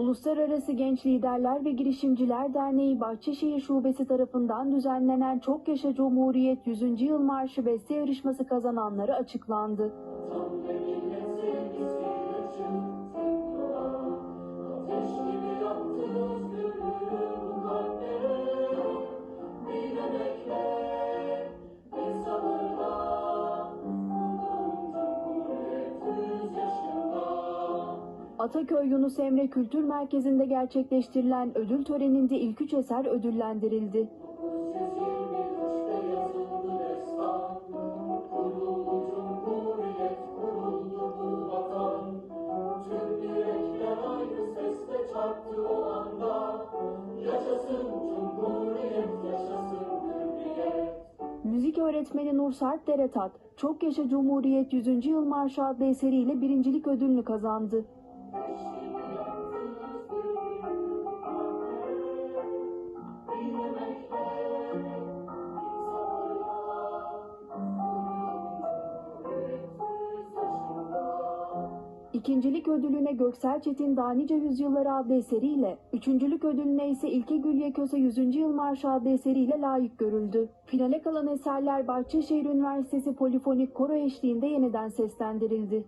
Uluslararası Genç Liderler ve Girişimciler Derneği Bahçeşehir Şubesi tarafından düzenlenen Çok Yaşa Cumhuriyet 100. Yıl Marşı beste yarışması kazananları açıklandı. Ataköy Yunus Emre Kültür Merkezi'nde gerçekleştirilen ödül töreninde ilk üç eser ödüllendirildi. Müzik öğretmeni Nur Sarp Deretat, Çok Yaşa Cumhuriyet 100. Yıl Marşı adlı eseriyle birincilik ödülünü kazandı. İkincilik ödülüne Göksel Çetin Danice Yüzyılları adlı eseriyle, üçüncülük ödülüne ise İlke Gülye Köse 100. Yıl Marşı adlı eseriyle layık görüldü. Finale kalan eserler Bahçeşehir Üniversitesi Polifonik Koro eşliğinde yeniden seslendirildi.